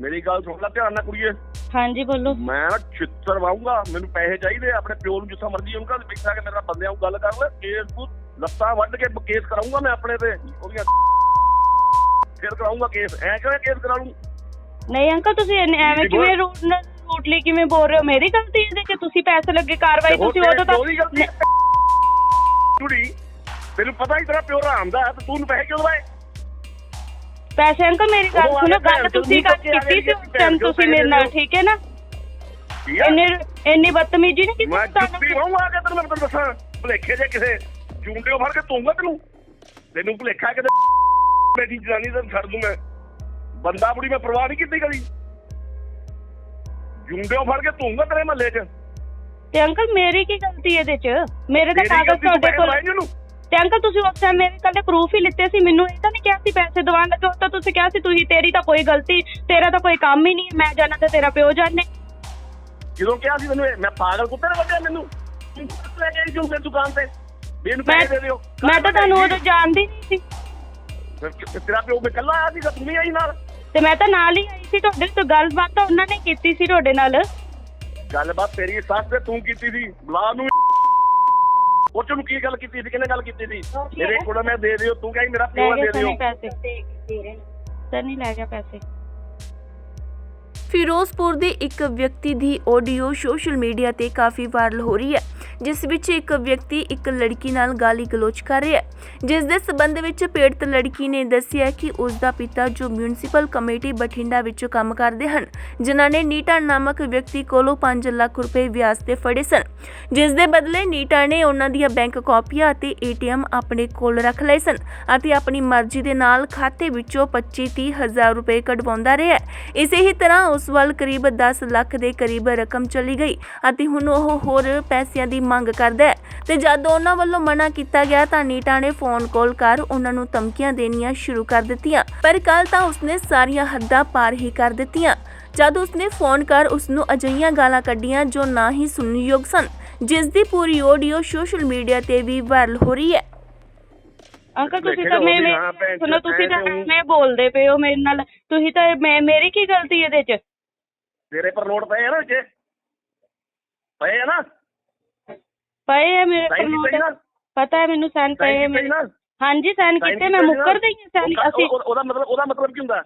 ਮੇਰੀ ਗੱਲ ਸੁਣ ਲੈ ਧਿਆਨ ਨਾਲ ਕੁੜੀਏ ਹਾਂਜੀ ਬੋਲੋ ਮੈਂ ਨਾ ਛਿੱਤਰ ਵਾਉਂਗਾ ਮੈਨੂੰ ਪੈਸੇ ਚਾਹੀਦੇ ਆਪਣੇ ਪਿਓ ਨੂੰ ਜਿੱਥਾ ਮਰਜ਼ੀ ਉਹਨੂੰ ਘਰ ਬੈਠਾ ਕੇ ਮੇਰਾ ਬੰਦਿਆਂ ਨੂੰ ਗੱਲ ਕਰ ਲੈ ਕੇਸ ਨੂੰ ਲੱਤਾਂ ਵੱਢ ਕੇ ਕੇਸ ਕਰਾਉਂਗਾ ਮੈਂ ਆਪਣੇ ਤੇ ਉਹਦੀਆਂ ਫਿਰ ਕਰਾਉਂਗਾ ਕੇਸ ਐ ਕਿਵੇਂ ਕੇਸ ਕਰਾ ਲੂੰ ਨਹੀਂ ਅੰਕਲ ਤੁਸੀਂ ਐਵੇਂ ਕਿਵੇਂ ਰੂਟ ਨਾਲ ਰੂਟਲੀ ਕਿਵੇਂ ਬੋਲ ਰਹੇ ਹੋ ਮੇਰੀ ਗਲਤੀ ਇਹਦੇ ਕਿ ਤੁਸੀਂ ਪੈਸੇ ਲੱਗੇ ਕਾਰਵਾਈ ਤੁਸੀਂ ਉਦੋਂ ਤਾਂ ਕੁੜੀ ਤੈਨੂੰ ਪਤਾ ਹੀ ਤੇਰਾ ਪਿਓ ਰਾਮ ਦਾ ਹੈ ਤੇ ਤੂੰ ਪੈਸੇ ਕਿਉਂ ਦਵਾਏ ਪੈਸੇ ਅੰਕਲ ਮੇਰੀ ਗੱਲ ਆ ਸੁਣੋ ਗੱਲ ਤੁਸੀਂ ਨੂੰ ਕੀਤੀ ਸੀ ਉਸ ਟਾਈਮ ਤੁਸੀਂ ਮੇਰੇ ਨਾਲ ਠੀਕ ਹੈ ਨਾ? ਆ? ਇੰਨੀ ਇੰਨੀ ਬਦਤਮੀਜੀ ਨਹੀਂ ਕੀਤੀ ਮੈਂ ਤੁਹਾਨੂੰ? ਜੁੱਤੀ ਵਾਉਂਗਾ ਕਿ ਤੈਨੂੰ ਮੈਂ ਤੈਨੂੰ ਦੱਸਾਂ ਭੁਲੇਖੇ ਜੇ ਕਿਸੇ ਜੂੰਡਿਓ ਫੜ ਕੇ ਤੂੰਗਾ ਤੈਨੂੰ। ਤੈਨੂੰ ਭੁਲੇਖਾ ਕਿਤੇ ਬੇਟੀ ਜਨਾਨੀ ਤਾਂ ਛੱਡ ਦੂੰ ਮੈਂ। ਬੰਦਾ ਬੁੜੀ ਮੈਂ ਪਰਵਾਹ ਨਹੀਂ ਕੀਤੀ ਕਦੀ। ਜੂੰਡਿਓ ਫੜ ਕੇ ਤੂੰਗਾ ਤੇਰੇ ਮਹੱਲੇ 'ਚ। ਤੇ ਅੰਕਲ ਮੇਰੀ ਕੀ ਗਲਤੀ ਇਹਦੇ ਚ? ਮੇਰੇ ਤਾਂ ਕਾਗਜ਼ ਤੁਹਾਡੇ ਕੋਲ ਤੇ ਅੰਕਲ ਤੁਸੀਂ ਉਸ ਟਾਈਮ ਮੇਰੇ ਕੱਲੇ ਪ੍ਰੂਫ ਹੀ ਲਿੱਤੇ ਸੀ ਮੈਨੂੰ ਇਹ ਤਾਂ ਨਹੀਂ ਕਿਹਾ ਸੀ ਪੈਸੇ ਦਵਾਉਣ ਲੱਗੇ ਉਹ ਤਾਂ ਤੁਸੀਂ ਕਿਹਾ ਸੀ ਤੁਸੀਂ ਤੇਰੀ ਤਾਂ ਕੋਈ ਗਲਤੀ ਤੇਰਾ ਤਾਂ ਕੋਈ ਕੰਮ ਹੀ ਨਹੀਂ ਹੈ ਮੈਂ ਜਾਣਾ ਤੇ ਤੇਰਾ ਪਿਓ ਜਾਣੇ। ਜਦੋਂ ਕਿਹਾ ਸੀ ਮੈਨੂੰ ਇਹ, ਮੈਂ ਪਾਗਲ ਕੁੱਤੇ ਨੇ ਵੱਢਿਆ ਮੈਨੂੰ। ਤੂੰ ਲੈ ਕੇ ਆਈ ਜੂੰਡੇ ਦੁਕਾਨ ਤੇ। ਵੀ ਇਹਨੂੰ ਪੈਸੇ ਦੇ ਦਿਓ। ਮੈਂ ਤਾਂ ਤੁਹਾਨੂੰ ਉਦੋਂ ਜਾਣਦੀ ਨਹੀਂ ਸੀ। ਫਿਰ ਕਿ- ਤੇਰਾ ਪਿਓ ਮੈਂ ਕੱਲਾ ਆਇਆ ਸੀ ਤੂੰ ਨਹੀਂ ਆਈ ਨਾਲ। ਤੇ ਮੈਂ ਤਾਂ ਨਾਲ ਹੀ ਆਈ ਸੀ ਤੁਹਾਡੇ ਤੋਂ ਗੱਲਬਾਤ ਤਾਂ ਉਹਨਾਂ ਨੇ ਕੀਤੀ ਸੀ ਤੁਹਾਡੇ ਨਾਲ। ਗੱਲਬਾਤ ਤੇਰੀ ਸੱਸ ਤੇ ਤੂੰ ਕੀਤੀ ਸੀ ਬੁਲਾ ਨੂੰ ਉਹ ਚ ਨੂੰ ਕੀ ਗੱਲ ਕੀਤੀ ਸੀ? ਕਿਹਨੇ ਗੱਲ ਕੀਤੀ ਸੀ? ਮੇਰੇ ਕੋਲ ਮੈਂ ਦੇ ਦਿਓ ਤੂੰ ਕਹੀ ਮੇਰਾ ਪਿਓ ਦੇ ਦਿਓ। ਪੈਸੇ। ਸਨੀ ਲੈ ਗਿਆ ਪੈਸੇ। ਫਿਰੋਜ਼ਪੁਰ ਦੇ ਇੱਕ ਵਿਅਕਤੀ ਦੀ ਆਡੀਓ ਸੋਸ਼ਲ ਮੀਡੀਆ ਤੇ ਕਾਫੀ ਵਾਇਰਲ ਹੋ ਰਹੀ ਹੈ। ਜਿਸ ਵਿੱਚ ਇੱਕ ਵਿਅਕਤੀ ਇੱਕ ਲੜਕੀ ਨਾਲ ਗਾਲੀ ਗਲੋਚ ਕਰ ਰਿਹਾ ਹੈ। ਜਿਸ ਦੇ ਸਬੰਧ ਵਿੱਚ ਪੀੜਤ ਲੜਕੀ ਨੇ ਦੱਸਿਆ ਕਿ ਉਸ ਦਾ ਪਿਤਾ ਜੋ ਮਿਊਨਿਸਪਲ ਕਮੇਟੀ ਬਠਿੰਡਾ ਵਿੱਚ ਕੰਮ ਕਰਦੇ ਹਨ, ਜਿਨ੍ਹਾਂ ਨੇ ਨੀਟਾ ਨਾਮਕ ਵਿਅਕਤੀ ਕੋਲੋਂ 5 ਲੱਖ ਰੁਪਏ ਵਿਆਜ ਤੇ ਫੜੇ ਸਨ। ਜਿਸ ਦੇ ਬਦਲੇ ਨੀਟਾ ਨੇ ਉਹਨਾਂ ਦੀਆਂ ਬੈਂਕ ਕਾਪੀਆਂ ਅਤੇ ਏਟੀਐਮ ਆਪਣੇ ਕੋਲ ਰੱਖ ਲਏ ਸਨ ਅਤੇ ਆਪਣੀ ਮਰਜ਼ੀ ਦੇ ਨਾਲ ਖਾਤੇ ਵਿੱਚੋਂ 25-30 ਹਜ਼ਾਰ ਰੁਪਏ ਕਢਵਾਉਂਦਾ ਰਿਹਾ ਇਸੇ ਹੀ ਤਰ੍ਹਾਂ ਉਸ ਵੱਲ ਕਰੀਬ 10 ਲੱਖ ਦੇ ਕਰੀਬ ਰਕਮ ਚਲੀ ਗਈ ਅਤੇ ਹੁਣ ਉਹ ਹੋਰ ਪੈਸਿਆਂ ਦੀ ਮੰਗ ਕਰਦਾ ਹੈ। ਤੇ ਜਦ ਉਹਨਾਂ ਵੱਲੋਂ ਮਨਾ ਕੀਤਾ ਗਿਆ ਤਾਂ ਨੀਟਾ ਨੇ ਫੋਨ ਕਾਲ ਕਰ ਉਹਨਾਂ ਨੂੰ ਧਮਕੀਆਂ ਦੇਣੀਆਂ ਸ਼ੁਰੂ ਕਰ ਦਿੱਤੀਆਂ। ਪਰ ਕੱਲ ਤਾਂ ਉਸਨੇ ਸਾਰੀਆਂ ਹੱਦਾਂ ਪਾਰ ਹੀ ਕਰ ਦਿੱਤੀਆਂ। ਜਦ ਉਸਨੇ ਫੋਨ ਕਰ ਉਸ ਨੂੰ ਅਜਿਹੀਆਂ ਗਾਲਾਂ ਕੱਢੀਆਂ ਜੋ ਨਾ ਹੀ ਸੁਣਨਯੋਗ ਸਨ ਜਿਸ ਦੀ ਪੂਰੀ ਆਡੀਓ ਸੋਸ਼ਲ ਮੀਡੀਆ ਤੇ ਵੀ ਵਾਇਰਲ ਹੋ ਰਹੀ ਹੈ। ਅੰਕਲ ਤੁਸੀਂ ਤਾਂ ਮੈਂ ਮੈਂ- ਸੁਣੋ ਤੁਸੀਂ ਤਾਂ ਐਵੇਂ ਬੋਲਦੇ ਪਏ ਹੋ ਮੇਰੇ ਨਾਲ। ਤੁਸੀਂ ਤਾਂ ਮੈਂ ਮੇਰੀ ਕੀ ਗਲਤੀ ਇਹਦੇ ਚ? ਤੇਰੇ ਪਰ ਨੋਟ ਪਏ ਆ ਨਾ ਜੇ ਪਏ ਆ ਨਾ? ਪਏ ਆ ਮੇਰੇ ਸਾਈਨ ਕੋਲ ਕੀਤੇ ਪਤਾ ਹੈ ਮੈਨੂੰ ਸੈਨ ਪਏ ਆ ਸਾਈਨ ਮੇਰੇ ਹਾਂਜੀ ਸੈਨ Sign ਕੀਤੇ ਮੈਂ ਕੀਤੇ ਮੁੱਕਰ ਨਾ? ਗਈ ਹਾਂ ਸੈਨ ਉਹ- ਅਸੀਂ ਉਹ- ਉਹਦਾ ਮਤਲਬ ਉਹਦਾ ਮਤਲਬ ਕੀ ਹੁੰਦਾ?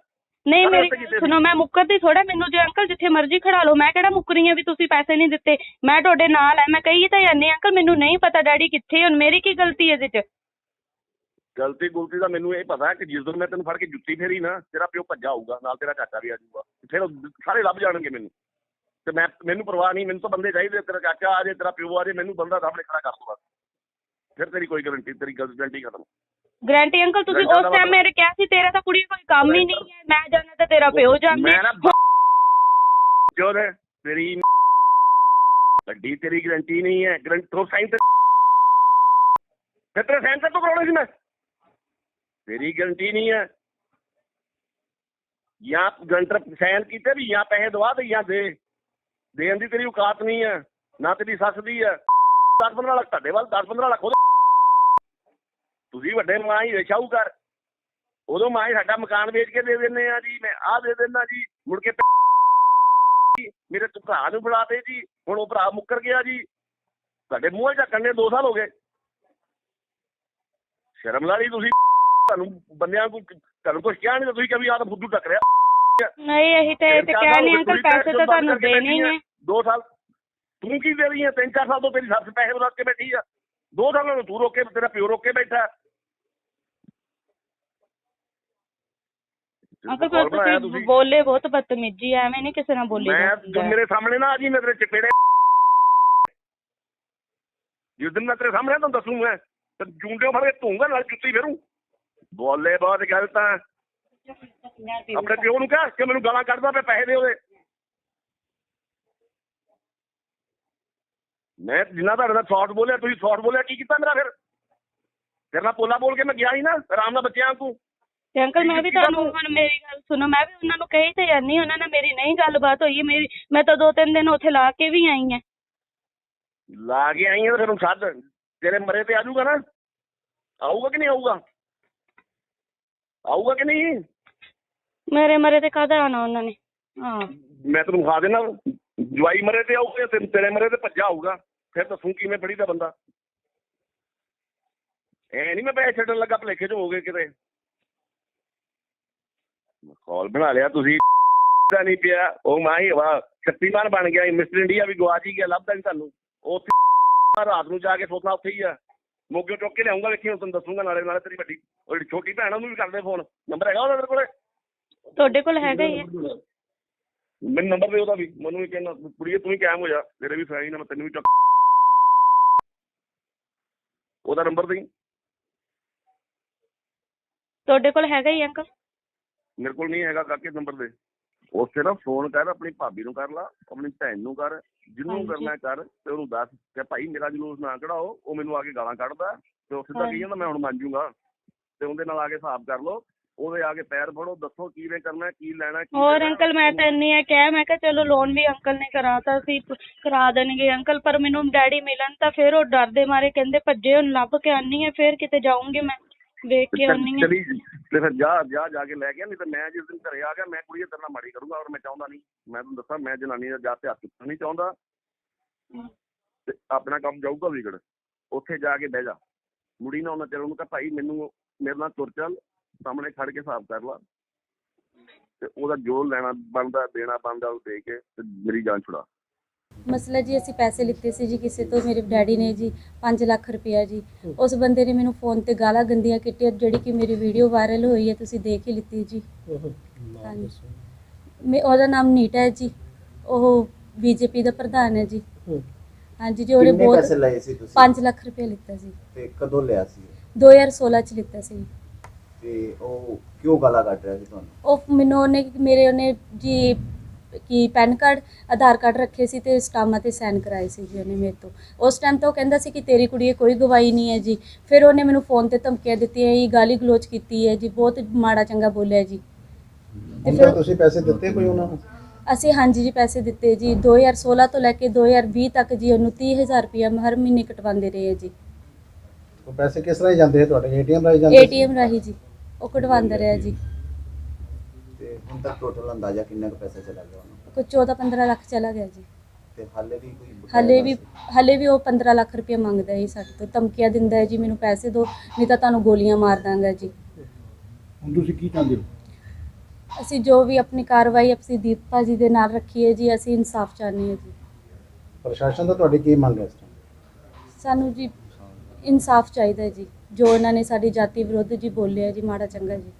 ਨਹੀਂ ਕਾਹਦੇ ਮੇਰੀ ਵਾਸਤੇ ਕੀਤੇ ਸੁਣੋ ਮੈਂ ਮੁੱਕਰਦੀ ਥੋੜਾ ਮੈਨੂੰ ਜੇ ਅੰਕਲ ਜਿੱਥੇ ਮਰਜ਼ੀ ਖੜਾ ਲਓ ਮੈਂ ਕਿਹੜਾ ਮੁੱਕ ਰਹੀ ਹਾਂ ਵੀ ਤੁਸੀਂ ਪੈਸੇ ਨਹੀਂ ਦਿੱਤੇ? ਮੈਂ ਤੁਹਾਡੇ ਨਾਲ ਐ ਮੈਂ ਕਹੀ ਤਾਂ ਜਾਂਦੀ ਅੰਕਲ ਮੈਨੂੰ ਨਹੀਂ ਪਤਾ ਡੈਡੀ ਕਿੱਥੇ ਹੁਣ ਮੇਰੀ ਕੀ ਗਲਤੀ ਇਹਦੇ ਚ? ਗਲਤੀ ਗੁਲਤੀ ਦਾ ਮੈਨੂੰ ਇਹ ਪਤਾ ਹੈ ਕਿ ਜਿਸ ਦਿਨ ਮੈਂ ਤੈਨੂੰ ਫੜ ਕੇ ਜੁੱਤੀ ਫੇਰੀ ਨਾ ਤੇਰਾ ਪਿਓ ਭੱਜਾ ਆਊਗਾ ਨਾਲ ਤੇਰਾ ਚਾਚਾ ਵੀ ਆ ਜਾਊਗਾ। ਫਿਰ ਉਹ ਸਾਰੇ ਲੱਭ ਜਾਣਗੇ ਮੈਨੂੰ। ਤੇ ਮੈਂ ਮੈਨੂੰ ਪਰਵਾਹ ਨਹੀਂ ਮੈਨੂੰ ਤਾਂ ਬੰਦੇ ਚਾਹੀਦੇ ਤੇਰਾ ਚਾਚਾ ਆ ਜੇ ਤੇਰਾ ਪਿਓ ਆ ਜੇ ਮੈਨੂੰ ਬੰਦਾ ਸਾਹਮਣੇ ਖੜਾ ਕਰ ਦੋ ਬਸ ਫਿਰ ਤੇਰੀ ਕੋਈ ਗਾਰੰਟੀ ਤੇਰੀ ਗਾਰੰਟੀ ਖਤਮ। ਗਰੰਟੀ ਅੰਕਲ ਤੁਸੀਂ ਉਸ ਟਾਈਮ ਮੇਰੇ ਕਿਹਾ ਸੀ ਤੇਰਾ ਤਾਂ ਕੁੜੀ ਕੋਈ ਕੰਮ ਹੀ ਨਹੀਂ ਹੈ ਮੈਂ ਜਾਣਾ ਤਾਂ ਤੇਰਾ ਪਿਓ ਜਾਂਦੇ ਮੈਂ ਨਾ ਜੋ ਨੇ ਤੇਰੀ ਵੱਡੀ ਤੇਰੀ ਗਾਰੰਟੀ ਨਹੀਂ ਹੈ ਗਰੰਟੀ ਤੋਂ ਸਾਈਨ ਤੇ ਫਿਰ ਤੇਰੇ ਸਾਈਨ ਤੇ ਤੋਂ ਕਰਾਉਣੇ ਸੀ ਮੈਂ? ਤੇਰੀ ਗਾਰੰਟੀ ਨਹੀਂ ਹੈ। ਜਾਂ ਗਰੰਟਰ ਸਾਈਨ ਕੀਤੇ ਵੀ ਜਾਂ ਪੈਸੇ ਦਵਾ ਦੇ ਜਾਂ ਦੇ। ਦੇਣ ਦੀ ਤੇਰੀ ਔਕਾਤ ਨਹੀਂ ਹੈ, ਨਾ ਤੇਰੀ ਸੱਸ ਦੀ ਹੈ। 10 15 ਲੱਖ ਤੁਹਾਡੇ ਵੱਲ 10 15 ਲੱਖ ਉਹਦੇ ਤੁਸੀਂ ਵੱਡੇ ਮਾਂ ਹੀ ਸ਼ਾਹੂਕਾਰ। ਉਦੋਂ ਮਾਂ ਹੀ ਸਾਡਾ ਮਕਾਨ ਵੇਚ ਕੇ ਦੇ ਦਿੰਨੇ ਆ ਜੀ, ਮੈਂ ਆਹ ਦੇ ਦਿੰਦਾ ਜੀ, ਮੁੜ ਕੇ ਮੇਰੇ ਤੋਂ ਭਰਾ ਨੂੰ ਬੁਲਾ ਦੇ ਜੀ, ਹੁਣ ਉਹ ਭਰਾ ਮੁੱਕਰ ਗਿਆ ਜੀ। ਤੁਹਾਡੇ ਮੂੰਹ ਝੱਕਣ ਦੇ 2 ਸਾਲ ਹੋ ਗਏ। ਸ਼ਰਮ ਲਾ ਲਈ ਤੁਸੀਂ, ਤੁਹਾਨੂੰ ਬੰਦਿਆਂ ਨੂੰ ਤੁਹਾਨੂੰ ਕੁਝ ਕਿਹਾ ਨਹੀਂ ਤਾਂ ਤੁਸੀਂ ਕभी ਆਹ ਤਾਂ ਫੁੱਦੂ ਟੱਕ ਰਿਹਾ। ਨਹੀਂ ਅਸੀਂ ਤੇ ਇਹ ਤੇ ਕਹਿ ਨਹੀਂ ਅੰਕਲ ਪੈਸੇ ਤਾਂ ਤੁਹਾਨੂੰ ਦੇਣੇ ਹੀ ਹੈ? 2 ਸਾਲ ਤੂੰ ਕੀ ਦੇ ਰਹੀ ਹੈ? 3-4 ਸਾਲ ਤੋਂ ਤੇਰੀ ਸੱਸ ਪੈਸੇ ਰੋਕ ਕੇ ਬੈਠੀ ਆ? 2 ਸਾਲਾਂ ਨੂੰ ਤੂੰ ਰੋਕ ਕੇ ਤੇਰਾ ਪਿਓ ਰੋਕ ਬੈਠਾ। ਅੰਕਲ ਬਣਾਇਆ ਤੁਸੀਂ ਬੋਲੇ ਬਹੁਤ ਬਦਤਮੀਜੀ ਐਵੇਂ ਨਹੀਂ ਕਿਸੇ ਨਾਲ ਬੋਲੀ ਮੈਂ। ਮੇਰੇ ਸਾਹਮਣੇ ਨਾ ਆ ਜੀ ਮੈਂ ਤੇਰੇ ਚਪੇੜੇ ਜਿਸ ਦਿਨ ਮੈਂ ਤੇਰੇ ਸਾਹਮਣੇ ਤੁਹਾਨੂੰ ਦੱਸੂ ਮੈਂ। ਤੇ ਜੂੰਡੇ ਫੜ ਕੇ ਧੂੰਗਾ ਨਾਲ ਜੁੱਤੀ ਫੇਰੂ। ਬੋਲੇ ਬਹੁਤ ਗਲਤ ਆ। ਆਪਣੇ ਪਿਓ ਨੂੰ ਕਹ ਕਿ ਮੈਨੂੰ ਗਾਲਾਂ ਕੱਢਦਾ ਪਿਆ ਪੈਸੇ ਦੇ ਉਹਦੇ। ਮੈਂ ਜਿੰਨਾ ਤੁਹਾਡੇ ਨਾਲ ਸ਼ਾਰਟ ਬੋਲਿਆ ਤੁਸੀਂ ਸ਼ਾਰਟ ਬੋਲਿਆ ਕੀ ਕੀਤਾ ਮੇਰਾ ਫਿਰ? ਤੇਰੇ ਨਾਲ ਪੋਲਾ ਬੋਲ ਕੇ ਮੈਂ ਗਿਆ ਹੀ ਨਾ ਆਰਾਮ ਨਾਲ ਬੱਚਿਆਂ ਨੂੰ ਤੇ ਅੰਕਲ ਮੈਂ ਵੀ ਤੁਹਾਨੂੰ ਹੁਣ ਮੇਰੀ ਗੱਲ ਸੁਣੋ ਮੈਂ ਵੀ ਉਹਨਾਂ ਨੂੰ ਕਹੀ ਤੇ ਜਾਂਦੀ ਉਹਨਾਂ ਨਾਲ ਮੇਰੀ ਨਹੀਂ ਗੱਲਬਾਤ ਹੋਈ ਮੇਰੀ ਮੈਂ ਤਾਂ ਦੋ ਤਿੰਨ ਦਿਨ ਉੱਥੇ ਲਾ ਕੇ ਵੀ ਆਈ ਹਾਂ। ਲਾ ਕੇ ਆਈ ਆ ਫਿਰ ਹੁਣ ਸੱਦ ਤੇਰੇ ਮਰੇ ਤੇ ਆ ਜਾਊਗਾ ਨਾ। ਆਊਗਾ ਕਿ ਨਹੀਂ ਆਊਗਾ? ਆਊਗਾ ਕਿ ਨਹੀਂ? ਮੇਰੇ ਮਰੇ ਤੇ ਕਾਹਦਾ ਆਣਾ ਉਹਨਾਂ ਨੇ? ਹਾਂ। ਮੈਂ ਤੈਨੂੰ ਖਾ ਦੇਣਾ ਜਵਾਈ ਮਰੇ ਤੇ ਆਊਗਾ ਤੇ ਤੇਰੇ ਮਰੇ ਤੇ ਭੱਜਾ ਆਊਗਾ ਫਿਰ ਦੱਸੂ ਕਿਵੇਂ ਫੜੀ ਦਾ ਬੰਦਾ। ਐ ਨਹੀਂ ਮੈਂ ਪੈਸੇ ਛੱਡਣ ਲੱਗਾ ਭਲੇਖੇ ਚ ਹੋ ਗਏ ਕਿਤੇ। ਕਾਲ ਬਣਾ ਲਿਆ ਤੁਸੀਂ। ਦਾ ਨਹੀਂ ਪਿਆ। ਉਹ ਮਾਂ ਹੀ ਵਾ ਸ਼ਕਤੀਮਾਨ ਬਣ ਗਿਆ ਮਿਸਟਰ ਇੰਡੀਆ ਵੀ ਗਵਾਚ ਹੀ ਗਿਆ ਲੱਭਦਾ ਨਹੀਂ ਤੁਹਾਨੂੰ। ਉੱਥੇ ਰਾਤ ਨੂੰ ਜਾ ਕੇ ਸੋਚਣਾ ਉੱਥੇ ਹੀ ਆ। ਮੋਗੇ ਚੁੱਕ ਕੇ ਲਿਆਉਂਗਾ ਵੇਖੀ ਹੁਣ ਤੈਨੂੰ ਦੱਸੂਗਾ ਨਾਲੇ ਨਾਲੇ ਤੇਰੀ ਵੱਡੀ ਉਹ ਜਿਹੜੀ ਛੋਟੀ ਭੈਣ ਆ, ਉਹਨੂੰ ਵੀ ਕਰਦੇ ਫੋਨ। ਨੰਬਰ ਹੈਗਾ ਉਹਦਾ ਤੇਰੇ ਕੋਲੇ? ਤੁਹਾਡੇ ਕੋਲ ਹੈਗਾ ਹੀ ਹੈ। ਮੈਨੂੰ ਨੰਬਰ ਦੇ ਉਹਦਾ ਵੀ ਮੈਨੂੰ ਵੀ ਕਹਿਣਾ ਕੁੜੀਏ ਤੂੰ ਹੀ ਕਾਇਮ ਹੋ ਜਾ ਤੇਰੇ ਵੀ ਫਾਈਨ ਆ ਮੈਂ ਤੈਨੂੰ ਵੀ ਚੱਕ ਉਹਦਾ ਨੰਬਰ ਦੇ ਤੁਹਾਡੇ ਕੋਲ ਹੈਗਾ ਹੀ ਅੰਕਲ ਮੇਰੇ ਕੋਲ ਨਹੀਂ ਹੈਗਾ ਕਾਕੇ ਨੰਬਰ ਦੇ। ਉਸੇ ਨਾ ਫੋਨ ਕਰ ਆਪਣੀ ਭਾਬੀ ਨੂੰ ਕਰ ਲਾ ਆਪਣੀ ਭੈਣ ਨੂੰ ਕਰ ਜਿਹਨੂੰ। ਕਰਨਾ ਕਰ ਤੇ ਉਹਨੂੰ ਦੱਸ ਕਿ ਭਾਈ ਮੇਰਾ ਜਲੂਸ ਨਾ ਕਢਾਓ ਉਹ ਮੈਨੂੰ ਆ ਕੇ ਗਾਲਾਂ ਕੱਢਦਾ ਤੇ ਸਿੱਧਾ ਹਾਂਜੀ। ਕਹੀ ਜਾਂਦਾ ਮੈਂ ਹੁਣ ਮੰਨ ਜੂਗਾ। ਤੇ ਉਹਦੇ ਨਾਲ ਆ ਕੇ ਹਿਸਾਬ ਕਰ ਲਓ ਉਹਦੇ ਆ ਕੇ ਪੈਰ ਫੜੋ ਦੱਸੋ ਕਿਵੇਂ ਕਰਨਾ ਕੀ ਲੈਣਾ ਕੀ ਹੋਰ। ਅੰਕਲ ਮੈਂ ਤਾਂ ਇੰਨੀ ਆ ਕਿਹਾ ਮੈਂ ਕਿਹਾ ਚਲੋ ਲੋਨ ਵੀ ਅੰਕਲ ਨੇ ਕਰਾਤਾ ਸੀ ਕਰਾ ਦੇਣਗੇ ਅੰਕਲ ਪਰ ਮੈਨੂੰ ਡੈਡੀ ਮਿਲਣ ਤਾਂ ਫਿਰ ਉਹ ਡਰਦੇ ਮਾਰੇ ਕਹਿੰਦੇ ਭੱਜੇ ਹੁਣ ਲੱਭ ਕੇ ਆਨੀ ਹੈ ਫਿਰ ਕਿਤੇ ਜਾਊਂਗੀ ਮੈਂ ਵੇਖ ਕੇ ਆਨੀ ਹੈ ਚਲੀ ਤੇ ਫਿਰ ਜਾ ਜਾ ਜਾ ਕੇ ਲੈ ਗਿਆ ਨਹੀਂ ਤੇ ਮੈਂ ਜਿਸ ਦਿਨ ਘਰੇ ਆ ਗਿਆ ਮੈਂ ਕੁੜੀ ਤੇਰੇ ਨਾਲ ਮਾੜੀ ਕਰੂੰਗਾ ਔਰ ਮੈਂ ਚਾਹੁੰਦਾ ਨਹੀਂ। ਮੈਂ ਤੁਹਾਨੂੰ ਦੱਸਾਂ ਮੈਂ ਜਨਾਨੀ ਦਾ ਜਾ ਤੇ ਹੱਥ ਚੁੱਕਣਾ ਨਹੀਂ ਚਾਹੁੰਦਾ। ਤੇ ਆਪਣਾ ਕੰਮ ਜਾਊਗਾ ਵਿਗੜ। ਉੱਥੇ ਜਾ ਕੇ ਬਹਿ ਜਾ। ਮੁੜੀ ਨਾ ਉਹਨਾਂ ਚਿਰ ਉਹਨੂੰ ਕਹ ਭਾਈ ਮੈਨੂੰ ਮੇਰੇ ਨਾਲ ਤੁਰ ਚੱਲ ਸਾਹਮਣੇ ਖੜ ਕੇ ਹਿਸਾਬ ਕਰ ਲਾ। ਤੇ ਉਹਦਾ ਜੋ ਲੈਣਾ ਬਣਦਾ ਦੇਣਾ ਬਣਦਾ ਉਹ ਦੇ ਕੇ ਤੇ ਮੇਰੀ ਜਾਨ ਛੁਡਾ। ਮਸਲਾ ਜੀ ਅਸੀਂ ਪੈਸੇ ਲਿੱਤੇ ਸੀ ਜੀ ਕਿਸੇ ਤੋਂ ਮੇਰੇ ਡੈਡੀ ਨੇ ਜੀ 5 ਲੱਖ ਰੁਪਇਆ ਜੀ। ਉਸ ਬੰਦੇ ਨੇ ਮੈਨੂੰ ਫੋਨ ਤੇ ਗਾਲਾਂ ਗੰਦੀਆਂ ਕੀਤੀਆਂ ਜਿਹੜੀ ਕਿ ਮੇਰੀ ਵੀਡੀਓ ਵਾਇਰਲ ਹੋਈ ਹੈ ਤੁਸੀਂ ਦੇਖ ਹੀ ਲਿੱਤੀ ਜੀ। ਹਾਂਜੀ। ਮੈਂ ਉਹਦਾ ਨਾਮ ਨੀਟਾ ਹੈ ਜੀ। ਉਹ ਬੀਜੇਪੀ ਦਾ ਪ੍ਰਧਾਨ ਹੈ ਜੀ। ਹਾਂਜੀ ਜੀ ਉਹਨੇ ਬਹੁਤ ਪੈਸੇ ਲਏ ਸੀ ਤੁਸੀਂ? 5 ਲੱਖ ਰੁਪਇਆ ਲਿੱਤਾ ਸੀ। ਤੇ ਕਦੋਂ ਲਿਆ ਸੀ? 2016 ਚ ਲਿੱਤਾ ਸੀ। ਤੇ ਉਹ ਕਿਉਂ ਗਾਲਾਂ ਕੱਢ ਰਿਹਾ ਸੀ ਤੁਹਾਨੂੰ? ਉਹ ਮੈਨੂੰ ਉਹਨੇ ਮੇਰੇ ਉਹਨੇ ਜੀ ਕੀ ਪੈਨ ਕਾਰਡ ਆਧਾਰ ਕਾਰਡ ਰੱਖੇ ਸੀ ਤੇ ਸਟਾਮਾਂ ਤੇ ਸਾਈਨ ਕਰਾਏ ਸੀ ਜੀ ਉਹਨੇ ਮੇਰੇ ਤੋਂ। ਉਸ ਟਾਈਮ ਤਾਂ ਉਹ ਕਹਿੰਦਾ ਸੀ ਕਿ ਤੇਰੀ ਕੁੜੀ ਕੋਈ ਗਵਾਹੀ ਨਹੀਂ ਹੈ ਜੀ। ਫਿਰ ਉਹਨੇ ਮੈਨੂੰ ਫੋਨ ਤੇ ਧਮਕੀਆਂ ਦਿੱਤੀਆਂ ਜੀ ਗਾਲੀ ਗਲੋਚ ਕੀਤੀ ਹੈ ਜੀ ਬਹੁਤ ਮਾੜਾ ਚੰਗਾ ਬੋਲਿਆ ਜੀ। ਤੇ ਫਿਰ ਤੁਸੀਂ ਪੈਸੇ ਦਿੱਤੇ ਕੋਈ ਉਹਨਾਂ ਨੂੰ? ਅਸੀਂ ਹਾਂਜੀ ਜੀ ਪੈਸੇ ਦਿੱਤੇ ਜੀ। 2016 ਤੋਂ ਲੈ ਕੇ 2020 ਤੱਕ ਜੀ ਉਹਨੂੰ 30000 ਰੁਪਇਆ ਹਰ ਮਹੀਨੇ ਕਟਵਾਉਂਦੇ ਰਹੇ ਜੀ। ਉਹ ਪੈਸੇ ਕਿਸ ਤਰ੍ਹਾਂ ਜਾਂਦੇ ਹੈ ਤੁਹਾਡੇ? ਏਟੀਐਮ ਰਾਹੀਂ ਜਾਂਦੇ? ਏਟੀਐਮ ਰਾਹੀਂ ਜੀ। ਉਹ ਕਟਵਾਉਂਦਾ ਰਿਹਾ ਜੀ। ਤੇ ਹੁਣ ਤੱਕ ਟੋਟਲ ਅੰਦਾਜ਼ਾ ਕਿੰਨਾ ਕੁ ਪੈਸਾ ਚਲਾ ਗਿਆ ਉਹਨੂੰ? ਕੋਈ 14 15 ਲੱਖ ਚਲਾ ਗਿਆ ਜੀ। ਤੇ ਹਾਲੇ ਵੀ ਕੋਈ ਬਕਾਇਆ ਹਲੇ ਵੀ? ਹਲੇ ਵੀ ਉਹ 15 ਲੱਖ ਰੁਪਏ ਮੰਗਦਾ ਹੈ ਜੀ ਸਾਡੇ ਤੋਂ। ਧਮਕੀਆਂ ਦਿੰਦਾ ਹੈ ਜੀ ਮੈਨੂੰ ਪੈਸੇ ਦਿਓ ਨਹੀਂ ਤਾਂ ਤੁਹਾਨੂੰ ਗੋਲੀਆਂ ਮਾਰ ਦਾਂਗਾ ਜੀ। ਹੁਣ ਤੁਸੀਂ ਕੀ ਚਾਹੁੰਦੇ ਹੋ? ਅਸੀਂ ਜੋ ਵੀ ਆਪਣੀ ਕਾਰਵਾਈ ਆਪਣੀ ਦੀਪਾ ਜੀ ਦੇ ਨਾਲ ਰੱਖੀ ਹੈ ਜੀ ਅਸੀਂ ਇਨਸਾਫ ਚਾਹੁੰਦੇ ਹਾਂ ਜੀ। ਪ੍ਰਸ਼ਾਸਨ ਦਾ ਤੁਹਾਡੀ ਕੀ ਮੰਗ ਹੈ ਇਸ ਟਾਈਮ ਸਾਨੂੰ ਜੀ ਇਨਸਾਫ ਚਾਹੀਦਾ ਹੈ ਜੀ। ਜੋ ਉਹਨਾਂ ਨੇ ਸਾਡੀ ਜਾਤੀ ਵਿਰੁੱਧ ਜੀ ਬੋਲਿਆ ਜੀ ਮਾੜਾ ਚੰਗਾ ਜੀ।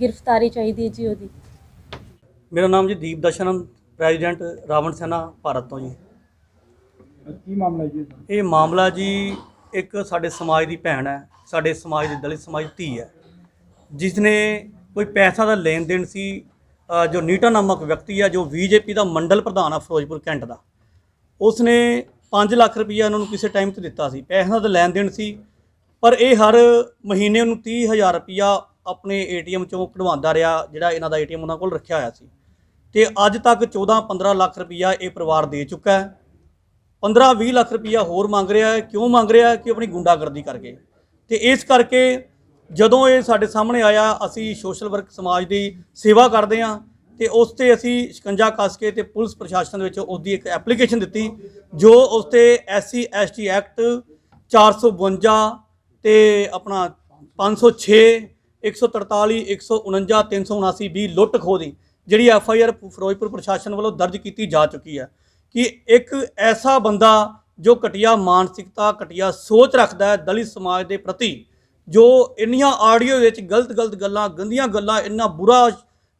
ਗ੍ਰਿਫਤਾਰੀ ਚਾਹੀਦੀ ਹੈ ਜੀ ਉਹਦੀ। ਮੇਰਾ ਨਾਮ ਜੀ ਦੀਪ ਦਰਸ਼ਨ ਪ੍ਰੈਜ਼ੀਡੈਂਟ ਰਾਵਣ ਸੈਨਾ ਭਾਰਤ ਤੋਂ ਜੀ। ਕੀ ਮਾਮਲਾ ਜੀ? ਇਹ ਮਾਮਲਾ ਜੀ ਇੱਕ ਸਾਡੇ ਸਮਾਜ ਦੀ ਭੈਣ ਹੈ ਸਾਡੇ ਸਮਾਜ ਦੀ ਦਲਿਤ ਸਮਾਜ ਦੀ ਧੀ ਹੈ। ਜਿਸ ਨੇ ਕੋਈ ਪੈਸਾ ਦਾ ਲੈਣ ਦੇਣ ਸੀ ਅ, ਜੋ ਨੀਟਾ ਨਾਮਕ ਵਿਅਕਤੀ ਹੈ ਜੋ ਬੀਜੇਪੀ ਦਾ ਮੰਡਲ ਪ੍ਰਧਾਨ ਆ ਫਿਰੋਜ਼ਪੁਰ ਕੈਂਟ ਦਾ ਉਸ ਨੇ 5 ਲੱਖ ਰੁਪਈਆ ਉਹਨਾਂ ਨੂੰ ਕਿਸੇ ਟਾਈਮ ਤੇ ਦਿੱਤਾ ਸੀ। ਪੈਸਿਆਂ ਦਾ ਲੈਣ ਦੇਣ ਸੀ, ਪਰ ਇਹ ਹਰ ਮਹੀਨੇ ਉਹਨੂੰ 30000 ਰੁਪਈਆ ਆਪਣੇ ਏਟੀਐਮ ਚੋਂ ਕਢਵਾਉਂਦਾ ਰਿਹਾ, ਜਿਹੜਾ ਇਹਨਾਂ ਦਾ ਏਟੀਐਮ ਉਹਨਾਂ ਕੋਲ ਰੱਖਿਆ ਹੋਇਆ ਸੀ। ਤੇ ਅੱਜ ਤੱਕ 14-15 ਲੱਖ ਰੁਪਈਆ ਇਹ ਪਰਿਵਾਰ ਦੇ ਚੁੱਕਾ ਹੈ। 15-20 ਲੱਖ ਰੁਪਈਆ ਹੋਰ ਮੰਗ ਰਿਹਾ ਹੈ। ਕਿਉਂ ਮੰਗ ਰਿਹਾ ਹੈ? ਕਿ ਆਪਣੀ ਗੁੰਡਾਗਰਦੀ ਕਰਕੇ ਤੇ ਇਸ ਕਰਕੇ ਜਦੋਂ ਇਹ ਸਾਡੇ ਸਾਹਮਣੇ ਆਇਆ, ਅਸੀਂ ਸੋਸ਼ਲ ਵਰਕ ਸਮਾਜ ਦੀ ਸੇਵਾ ਕਰਦੇ ਹਾਂ। ਤੇ ਉਸ ਤੇ ਅਸੀਂ ਸ਼ਿਕੰਜਾ ਕੱਸ ਕੇ ਤੇ ਪੁਲਿਸ ਪ੍ਰਸ਼ਾਸਨ ਦੇ ਵਿੱਚ ਉਸ ਇੱਕ ਐਪਲੀਕੇਸ਼ਨ ਦਿੱਤੀ, ਜੋ ਉਸ ਤੇ ਐਸਸੀ ਐਸਟੀ ਐਕਟ 452 ਤੇ ਆਪਣਾ 506 143 149 379 ਵੀ ਲੁੱਟ ਖੋਹ ਦੀ, ਜਿਹੜੀ ਐਫ ਆਈ ਆਰ ਫਿਰੋਜ਼ਪੁਰ ਪ੍ਰਸ਼ਾਸਨ ਵੱਲੋਂ ਦਰਜ ਕੀਤੀ ਜਾ ਚੁੱਕੀ ਹੈ ਕਿ ਇੱਕ ਐਸਾ ਬੰਦਾ ਜੋ ਘਟੀਆ ਮਾਨਸਿਕਤਾ, ਘਟੀਆ ਸੋਚ ਰੱਖਦਾ ਹੈ ਦਲਿਤ ਸਮਾਜ ਦੇ ਪ੍ਰਤੀ, ਜੋ ਇੰਨੀਆਂ ਆਡੀਓ ਵਿੱਚ ਗਲਤ ਗਲਤ ਗੱਲਾਂ, ਗੰਦੀਆਂ ਗੱਲਾਂ, ਇੰਨਾ ਬੁਰਾ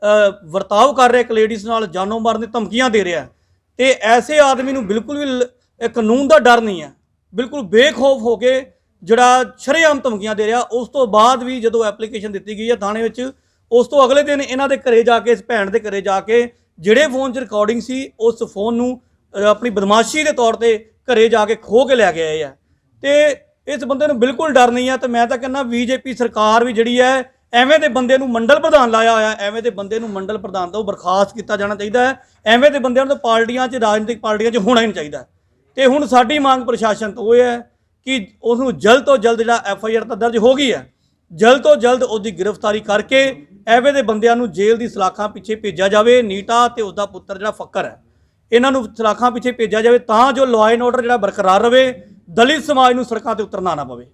ਅ, ਵਰਤਾਵ ਕਰ ਰਿਹਾ ਇੱਕ ਲੇਡੀਜ਼ ਨਾਲ ਜਾਨੋਂ ਮਾਰਨ ਦੀ ਧਮਕੀਆਂ ਦੇ ਰਿਹਾ। ਹੈ। ਤੇ ਐਸੇ ਆਦਮੀ ਨੂੰ ਬਿਲਕੁਲ ਵੀ ਲ- ਕਾਨੂੰਨ ਦਾ ਡਰ ਨਹੀਂ ਹੈ। ਬਿਲਕੁਲ ਬੇਖੌਫ ਹੋ ਕੇ ਜਿਹੜਾ ਸ਼ਰੇਆਮ ਧਮਕੀਆਂ ਦੇ ਰਿਹਾ ਉਸ ਤੋਂ ਬਾਅਦ ਵੀ ਜਦੋਂ ਐਪਲੀਕੇਸ਼ਨ ਦਿੱਤੀ ਗਈ ਹੈ ਥਾਣੇ ਵਿੱਚ ਉਸ ਤੋਂ ਅਗਲੇ ਦਿਨ ਇਹਨਾਂ ਦੇ ਘਰੇ ਜਾ ਕੇ ਇਸ ਭੈਣ ਦੇ ਘਰੇ ਜਾ ਕੇ ਜਿਹੜੇ ਫੋਨ 'ਚ ਰਿਕਾਰਡਿੰਗ ਸੀ ਉਸ ਫੋਨ ਨੂੰ ਆਪਣੀ ਬਦਮਾਸ਼ੀ ਦੇ ਤੌਰ ਤੇ ਘਰੇ ਜਾ ਕੇ ਖੋਹ ਕੇ ਲੈ ਕੇ ਆਏ ਆ। ਤੇ ਇਸ ਬੰਦੇ ਨੂੰ ਬਿਲਕੁਲ ਡਰ ਨਹੀਂ ਆ ਤੇ ਮੈਂ ਤਾਂ ਕਹਿੰਦਾ ਬੀਜੇਪੀ ਸਰਕਾਰ ਵੀ ਜਿਹੜੀ ਹੈ ਐਵੇਂ ਦੇ ਬੰਦੇ ਨੂੰ ਮੰਡਲ ਪ੍ਰਧਾਨ ਲਾਇਆ ਹੋਇਆ, ਐਵੇਂ ਦੇ ਬੰਦੇ ਨੂੰ ਮੰਡਲ ਪ੍ਰਧਾਨ ਤੋਂ ਬਰਖਾਸਤ ਕੀਤਾ ਜਾਣਾ ਚਾਹੀਦਾ ਹੈ, ਐਵੇਂ ਦੇ ਬੰਦਿਆਂ ਨੂੰ ਤਾਂ ਪਾਰਟੀਆਂ 'ਚ, ਰਾਜਨੀਤਿਕ ਪਾਰਟੀਆਂ 'ਚ ਹੋਣਾ ਹੀ ਨਹੀਂ ਚਾਹੀਦਾ। ਤੇ ਹੁਣ ਸਾਡੀ ਮੰਗ ਪ੍ਰਸ਼ਾਸਨ ਤੋਂ ਇਹ ਹੈ ਕਿ ਉਸ ਨੂੰ ਜਲਦ ਤੋਂ ਜਲਦ ਜਿਹੜਾ ਐਫ ਆਈ ਆਰ ਤਾਂ ਦਰਜ ਹੋ ਗਈ ਹੈ, ਜਲਦ ਤੋਂ ਜਲਦ ਉਹਦੀ ਗ੍ਰਿਫਤਾਰੀ ਕਰਕੇ ਐਵੇਂ ਦੇ ਬੰਦਿਆਂ ਨੂੰ ਜੇਲ੍ਹ ਦੀ ਸਲਾਖਾਂ ਪਿੱਛੇ ਭੇਜਿਆ ਜਾਵੇ, ਨੀਟਾ ਤੇ ਉਸਦਾ ਪੁੱਤਰ ਜਿਹੜਾ ਫੱਕਰ ਹੈ। ਇਹਨਾਂ ਨੂੰ ਸਲਾਖਾਂ ਪਿੱਛੇ ਭੇਜਿਆ ਜਾਵੇ ਤਾਂ ਜੋ ਲਾਅ ਐਂਡ ਆਰਡਰ ਜਿਹੜਾ ਬਰਕਰਾਰ ਰਵੇ ਦਲਿਤ ਸਮਾਜ ਨੂੰ ਸੜਕਾਂ ਤੇ ਉਤਰਨਾ ਨਾ ਪਵੇ।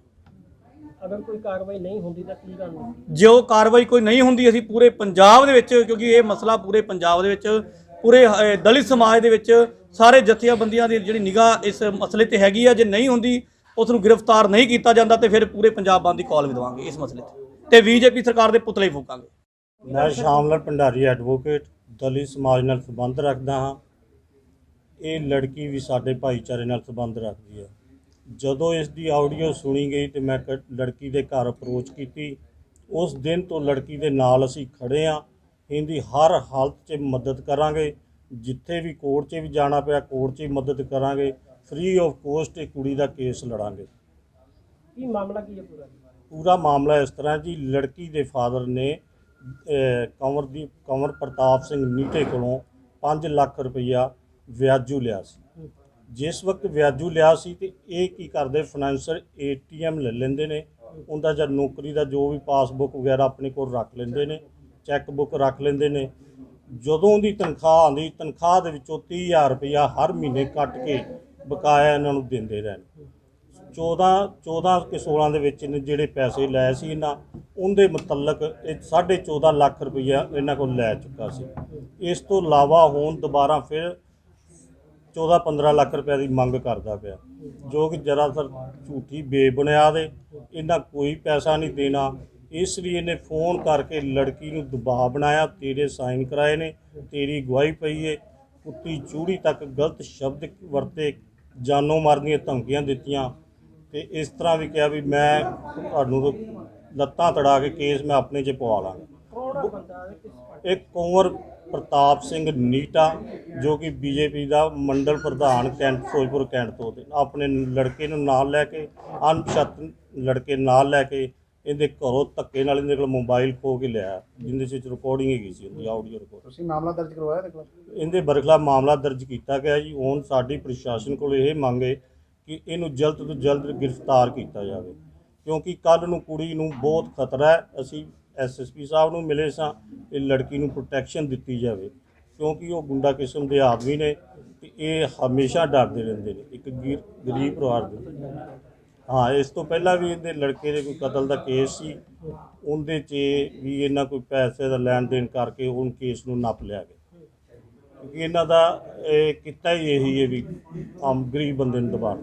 ਅਗਰ ਕੋਈ ਕਾਰਵਾਈ ਨਹੀਂ ਹੁੰਦੀ ਤਾਂ ਕੀ ਕਰਨਾ ਜੋ ਕਾਰਵਾਈ ਕੋਈ ਨਹੀਂ ਹੁੰਦੀ ਅਸੀਂ ਪੂਰੇ ਪੰਜਾਬ ਦੇ ਵਿੱਚ ਕਿਉਂਕਿ ਇਹ ਮਸਲਾ ਪੂਰੇ ਪੰਜਾਬ ਦੇ ਵਿੱਚ ਪੂਰੇ ਅਹ, ਦਲਿਤ ਸਮਾਜ ਦੇ ਵਿੱਚ ਸਾਰੇ ਜਥੇਬੰਦੀਆਂ ਦੀ ਜਿਹੜੀ ਨਿਗਾਹ ਇਸ ਮਸਲੇ ਤੇ ਹੈਗੀ ਆ ਜੇ ਨਹੀਂ ਹੁੰਦੀ ਉਸ ਨੂੰ ਗ੍ਰਿਫਤਾਰ ਨਹੀਂ ਕੀਤਾ ਜਾਂਦਾ ਤੇ ਫਿਰ ਪੂਰੇ ਪੰਜਾਬ ਬੰਦ ਦੀ ਕਾਲ ਵੀ ਦੇਵਾਂਗੇ ਇਸ ਮਸਲੇ ਤੇ। ਤੇ ਬੀਜੇਪੀ ਸਰਕਾਰ ਦੇ ਪੁਤਲੇ ਫੂਕਾਂਗੇ। ਮੈਂ ਸ਼ਾਮਲਾਲ ਭੰਡਾਰੀ ਐਡਵੋਕੇਟ ਦਲਿਤ ਸਮਾਜ ਨਾਲ ਸੰਬੰਧ ਰੱਖਦਾ ਹਾਂ। ਇਹ ਲੜਕੀ ਵੀ ਸਾਡੇ ਭਾਈਚਾਰੇ ਨਾਲ ਸੰਬੰਧ ਰੱਖਦੀ ਹੈ। ਜਦੋਂ ਇਸ ਦੀ ਆਡੀਓ ਸੁਣੀ ਗਈ ਤੇ ਮੈਂ ਲੜਕੀ ਦੇ ਘਰ ਅਪਰੋਚ ਕੀਤੀ ਉਸ ਦਿਨ ਤੋਂ ਲੜਕੀ ਦੇ ਨਾਲ ਅਸੀਂ ਖੜੇ ਹਾਂ ਇਹਦੀ ਹਰ ਹਾਲਤ 'ਚ ਮਦਦ ਕਰਾਂਗੇ। ਜਿੱਥੇ ਵੀ ਕੋਰਟ 'ਚ ਵੀ ਜਾਣਾ ਪਿਆ ਕੋਰਟ 'ਚ ਵੀ ਮਦਦ ਕਰਾਂਗੇ। ਫ੍ਰੀ ਆਫ ਕੋਸਟ ਇਹ ਕੁੜੀ ਦਾ ਕੇਸ ਲੜਾਂਗੇ। ਕੀ ਮਾਮਲਾ ਕੀ ਹੈ ਪੂਰਾ ਪੂਰਾ ਮਾਮਲਾ ਇਸ ਤਰ੍ਹਾਂ ਜੀ ਲੜਕੀ ਦੇ ਫਾਦਰ ਨੇ ਅਹ, ਕੰਵਰਦੀਪ ਕੰਵਰ ਪ੍ਰਤਾਪ ਸਿੰਘ ਨੀਟੇ ਕੋਲੋਂ 5 ਲੱਖ ਰੁਪਈਆ ਵਿਆਜੂ ਲਿਆ ਸੀ। ਜਿਸ ਵਕਤ ਵਿਆਜੂ ਲਿਆ ਸੀ ਤੇ ਇਹ ਕੀ ਕਰਦੇ ਫਾਈਨੈਂਸਰ ਏਟੀਐਮ ਲੈ ਲੈਂਦੇ ਨੇ। ਉਹਦਾ ਜਦ ਨੌਕਰੀ ਦਾ ਜੋ ਵੀ ਪਾਸਬੁੱਕ ਵਗੈਰਾ ਆਪਣੇ ਕੋਲ ਰੱਖ ਲੈਂਦੇ ਨੇ ਚੈੱਕ ਬੁੱਕ ਰੱਖ ਲੈਂਦੇ ਨੇ। ਜਦੋਂ ਉਹਦੀ ਤਨਖਾਹ ਆਉਂਦੀ, ਤਨਖਾਹ ਦੇ ਵਿੱਚੋਂ 30000 ਰੁਪਈਆ ਹਰ ਮਹੀਨੇ ਕੱਟ ਕੇ ਬਕਾਇਆ ਇਹਨਾਂ ਨੂੰ ਦਿੰਦੇ ਰਹਿਣ। 14 14 ਕਿ 16 ਦੇ ਵਿੱਚ ਇਹਨੇ ਜਿਹੜੇ ਪੈਸੇ ਲਏ ਸੀ ਇਹਨਾਂ, ਉਹਦੇ ਮੁਤਲਕ ਇਹ 14.5 ਲੱਖ ਰੁਪਈਆ ਇਹਨਾਂ ਕੋਲ ਲੈ ਚੁੱਕਾ ਸੀ। ਇਸ ਤੋਂ ਇਲਾਵਾ ਹੁਣ ਦੁਬਾਰਾ ਫਿਰ 14 15 ਲੱਖ ਰੁਪਏ ਦੀ ਮੰਗ ਕਰਦਾ ਪਿਆ। ਜੋ ਕਿ ਜਰਾਸਰ ਝੂਠੀ ਬੇਬੁਨਿਆਦ ਹੈ ਇਹਨਾਂ ਕੋਈ ਪੈਸਾ ਨਹੀਂ ਦੇਣਾ। ਇਸ ਲਈ ਇਹਨੇ ਫੋਨ ਕਰਕੇ ਲੜਕੀ ਨੂੰ ਦਬਾਅ ਬਣਾਇਆ ਤੇਰੇ ਸਾਈਨ ਕਰਾਏ ਨੇ ਤੇਰੀ ਗਵਾਹੀ ਪਈ ਹੈ ਕੁੱਤੀ ਚੂੜੀ ਤੱਕ ਗਲਤ ਸ਼ਬਦ ਵਰਤੇ ਜਾਨੋਂ ਮਾਰਨ ਦੀਆਂ ਧਮਕੀਆਂ ਦਿੱਤੀਆਂ। ਤੇ ਇਸ ਤਰ੍ਹਾਂ ਵੀ ਕਿਹਾ ਵੀ ਮੈਂ ਤੁਹਾਨੂੰ ਲੱਤਾਂ ਤੜਾ ਕੇ ਕੇਸ ਮੈਂ ਆਪਣੇ 'ਚ ਪਵਾ ਲਾਂਗਾ। ਇਹ ਇੱਕ ਕੁੰਵਰ ਪ੍ਰਤਾਪ ਸਿੰਘ ਨੀਟਾ ਜੋ ਕਿ ਬੀਜੇਪੀ ਦਾ ਮੰਡਲ ਪ੍ਰਧਾਨ ਕੈਂਟ ਫਿਰੋਜ਼ਪੁਰ ਕੈਂਟ ਤੋਂ ਤੇ ਆਪਣੇ ਲੜਕੇ ਨੂੰ ਨਾਲ ਲੈ ਕੇ ਅਣਪਛਾਤ ਲੜਕੇ ਨਾਲ ਲੈ ਕੇ ਇਹਦੇ ਘਰੋਂ ਧੱਕੇ ਨਾਲ ਇਹਦੇ ਕੋਲ ਮੋਬਾਈਲ ਖੋ ਕੇ ਲਿਆ ਜਿੰਦੇ ਵਿੱਚ ਰਿਕਾਰਡਿੰਗ ਹੈਗੀ ਸੀ ਉਹਦੀ ਆਡੀਓ ਰਿਕਾਰਡ ਤੁਸੀਂ ਮਾਮਲਾ ਦਰਜ ਕਰਵਾਇਆ ਤੇ ਇਹਦੇ ਬਰਖਲਾ ਮਾਮਲਾ ਦਰਜ ਕੀਤਾ ਗਿਆ ਜੀ ਹੁਣ ਸਾਡੀ ਪ੍ਰਸ਼ਾਸਨ ਕੋਲ ਇਹ ਮੰਗ ਹੈ ਕਿ ਇਹਨੂੰ ਜਲਦ ਤੋਂ ਜਲਦ ਗ੍ਰਿਫਤਾਰ ਕੀਤਾ ਜਾਵੇ ਕਿਉਂਕਿ ਕੱਲ ਨੂੰ ਕੁੜੀ ਨੂੰ ਬਹੁਤ ਖਤਰਾ ਹੈ ਅਸੀਂ ਐਸਐਸਪੀ ਸਾਹਿਬ ਨੂੰ ਮਿਲੇ ਸਾਂ ਇਹ ਲੜਕੀ ਨੂੰ ਪ੍ਰੋਟੈਕਸ਼ਨ ਦਿੱਤੀ ਜਾਵੇ, ਕਿਉਂਕਿ ਉਹ ਗੁੰਡਾ ਕਿਸਮ ਦੇ ਆਦਮੀ ਨੇ ਤੇ ਇਹ ਹਮੇਸ਼ਾ ਡਰਦੇ ਰਹਿੰਦੇ ਨੇ, ਇੱਕ ਗੀ- ਗਰੀਬ ਪਰਿਵਾਰ ਦੇ ਹਾਂ, ਇਸ ਤੋਂ ਪਹਿਲਾਂ ਵੀ ਇਹਦੇ ਲੜਕੇ ਦੇ ਕੋਈ ਕਤਲ ਦਾ ਕੇਸ ਸੀ, ਉਹਦੇ 'ਚ ਵੀ ਇਹਨਾਂ ਕੋਈ ਪੈਸੇ ਦਾ ਲੈਣ ਦੇਣ ਕਰਕੇ ਉਹ ਕੇਸ ਨੂੰ ਨੱਪ ਲਿਆ ਗਿਆ। ਕਿਉਂਕਿ ਇਹਨਾਂ ਦਾ ਇਹ ਕਿੱਤਾ ਹੀ ਇਹੀ ਹੈ ਵੀ ਆਮ ਗਰੀਬ ਬੰਦੇ ਨੂੰ ਦਬਾਉਣਾ